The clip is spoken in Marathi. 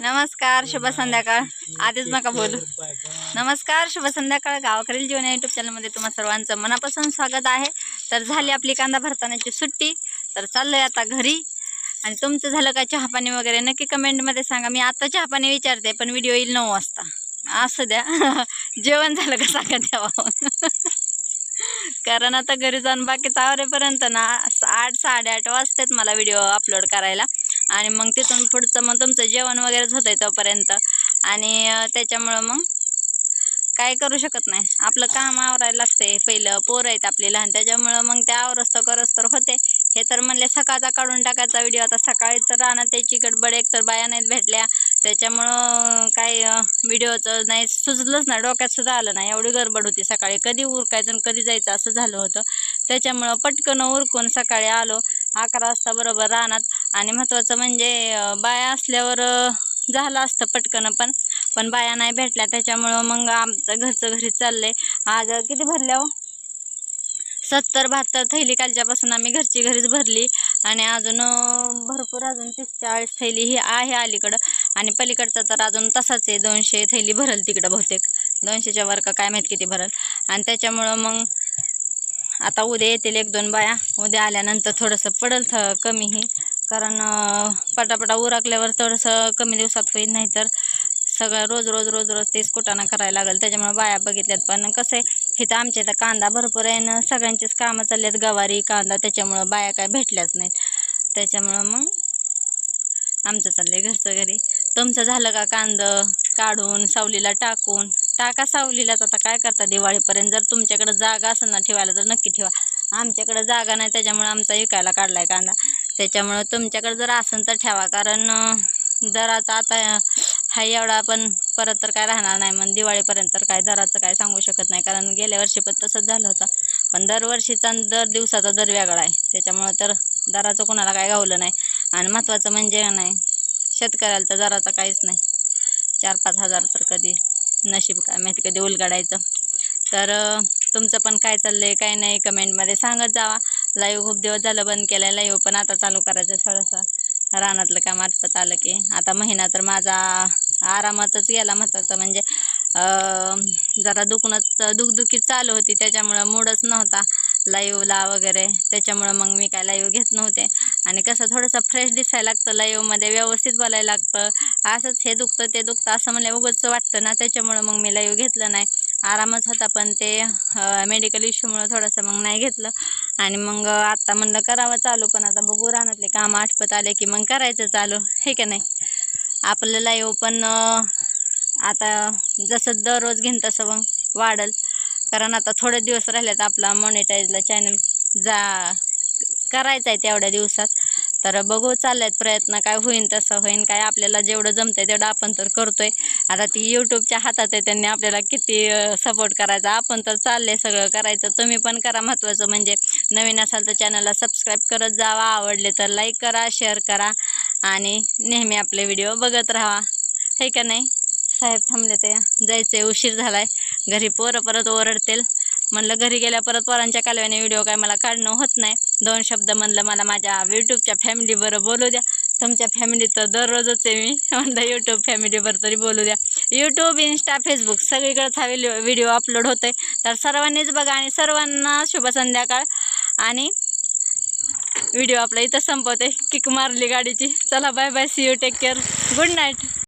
नमस्कार शुभ संध्याकाळ. आधीच नका बोलू. नमस्कार शुभ संध्याकाळ. गावाकडील जीवन या युट्यूब चॅनलमध्ये तुम्हा सर्वांचं मनापासून स्वागत आहे. तर झाली आपली कांदा भरतानाची सुट्टी. तर चाललोय आता घरी. आणि तुमचं झालं का चहापाणी वगैरे? नक्की कमेंटमध्ये सांगा. मी आता चहापाणी विचारते पण व्हिडिओ येईल नऊ वाजता. असं द्या. जेवण झालं का सांगा द्यावा कारण आता घरी जाऊन बाकीचं आवरेपर्यंत ना आठ साडेआठ वाजतात मला व्हिडिओ अपलोड करायला. आणि मग तिथून पुढचं मग तुमचं जेवण वगैरेच होतं आहे तोपर्यंत. आणि त्याच्यामुळं मग काय करू शकत नाही. आपलं काम आवरायला लागते पहिलं पोरं आहेत आपली लहान त्याच्यामुळं मग ते आवरस्तर करस्तर होते हे तर म्हणले सकाळचा काढून टाकायचा व्हिडिओ. आता सकाळी तर राहणार त्याची गडबड एक तर बाया नाहीत भेटल्या. त्याच्यामुळं काय व्हिडिओचं नाही सुचलंच नाही. डोक्यात सुद्धा आलं नाही. एवढी गडबड होती सकाळी. कधी उरकायचं आणि कधी जायचं असं झालं होतं. त्याच्यामुळं पटकन उरकून सकाळी आलो. अकरा वाजता बरोबर राहणार आणि महत्त्वाचं म्हणजे बाया असल्यावर झालं असतं पटकन पण पण बाया नाही भेटल्या त्याच्यामुळं मग आमचं घरचं घरी आहे आज किती भरल्या हो? सत्तर बहात्तर थैली कालच्यापासून आम्ही घरची घरीच भरली आणि अजून भरपूर अजून तीस चाळीस थैली ही आहे अलीकडं. आणि पलीकडचं तर अजून तसाच आहे दोनशे थैली भरल तिकडं बहुतेक. दोनशेच्या वर का काय माहीत किती भरल. आणि त्याच्यामुळं मग आता उद्या येतील एक दोन बाया. उद्या आल्यानंतर थोडंसं पडल थ कमीही कारण पटापटा उरकल्यावर थोडंसं कमी दिवसात होईल नाही तर सगळं रोज रोज रोज रोज तेच कुटाणा करायला लागेल. त्याच्यामुळे बाया बघितल्यात. पण कसं आहे इथं आमच्या इथं कांदा भरपूर आहे ना सगळ्यांचीच कामं चालली आहेत गवारी कांदा त्याच्यामुळं बाया काय भेटल्याच नाहीत. त्याच्यामुळं मग आमचं चाललं आहे घरचं घरी. तुमचं झालं का कांदं काढून सावलीला टाकून? टाका सावलीलाच. आता काय करता दिवाळीपर्यंत? जर तुमच्याकडं जागा असेल ना ठेवायला तर नक्की ठेवा. आमच्याकडं जागा नाही त्याच्यामुळे आमचा विकायला काढला आहे कांदा. त्याच्यामुळं तुमच्याकडं जर असेल तर ठेवा. कारण दराचा आता हा एवढा पण परत तर काय राहणार नाही. मग दिवाळीपर्यंत तर काय दराचं काय सांगू शकत नाही. कारण गेल्या वर्षी पण तसंच झालं होतं. पण दरवर्षीचा दर दिवसाचा दर वेगळा आहे. त्याच्यामुळं तर दराचं कोणाला काय गावलं नाही. आणि महत्त्वाचं म्हणजे नाही शेतकऱ्याला तर दराचं काहीच नाही. चार पाच हजार तर कधी नशीब काय माहिती कधी उलगडायचं. तर तुमचं पण काय चाललं आहे काय नाही कमेंटमध्ये सांगत जावा. लाईव्ह खूप दिवस झालं बंद केलं लाईव्ह पण आता चालू करायचं थोडंसं. रानातलं काम आटपत आलं की. आता महिना तर माझा आरामातच गेला महत्त्वाचा म्हणजे जरा दुखणंच दुखदुखीच चालू होती. त्याच्यामुळं मूडच नव्हता लाईव्हला वगैरे. त्याच्यामुळं मग मी काय लाईव्ह घेत नव्हते. आणि कसं थोडंसं फ्रेश दिसायला लागतं. लाईव्हमध्ये व्यवस्थित बोलायला लागतं. असंच हे दुखतं ते दुखतं असं म्हणलं उगंच वाटतं ना. त्याच्यामुळं मग मी लाईव्ह घेतलं नाही. आरामच होता पण ते मेडिकल इश्यूमुळं थोडंसं मग नाही घेतलं. आणि मग आत्ता म्हणलं करावं चालू पण आता बघू रानातले कामं आठपत आले की मग करायचं चालू हे का नाही? आपलं येऊ पण आता जसं दररोज घेईन तसं मग वाढल. कारण आता थोडे दिवस राहिले तर आपला मॉनिटाईजला चॅनल जा करायचा आहे तेवढ्या दिवसात. तर बघू चाललेत प्रयत्न काय होईन तसं होईन काय आपल्याला जेवढं जमतंय तेवढं आपण तर करतोय. आता ती यूट्यूबच्या हातात आहे त्यांनी आपल्याला किती सपोर्ट करायचा आपण तर चाललंय सगळं करायचं तुम्ही पण करा महत्त्वाचं म्हणजे. नवीन असाल तर चॅनलला सबस्क्राईब करत जावा आवडले तर लाईक करा शेअर करा आणि नेहमी आपले व्हिडिओ बघत राहा. हे का नाही? साहेब थांबले ते जायचे उशीर झाला आहे घरी पोरं परत ओरडतील. म्हणलं घरी गेल्या परत पोरांच्या कालव्याने व्हिडिओ काय मला काढणं होत नाही. दोन शब्द म्हणलं मला माझ्या यूट्यूबच्या फॅमिलीबरोबर बोलू द्या. तुमच्या फॅमिली तर दररोजच आहे मी. म्हणलं यूट्यूब फॅमिलीवर तरी बोलू द्या. यूट्यूब इन्स्टा फेसबुक सगळीकडेच हा व्हिडिओ व्हिडिओ अपलोड होतो आहे तर सर्वांनीच बघा आणि सर्वांना शुभ संध्याकाळ. आणि व्हिडिओ आपला इथं संपवते. किक मारली गाडीची. चला bye bye see you take care good night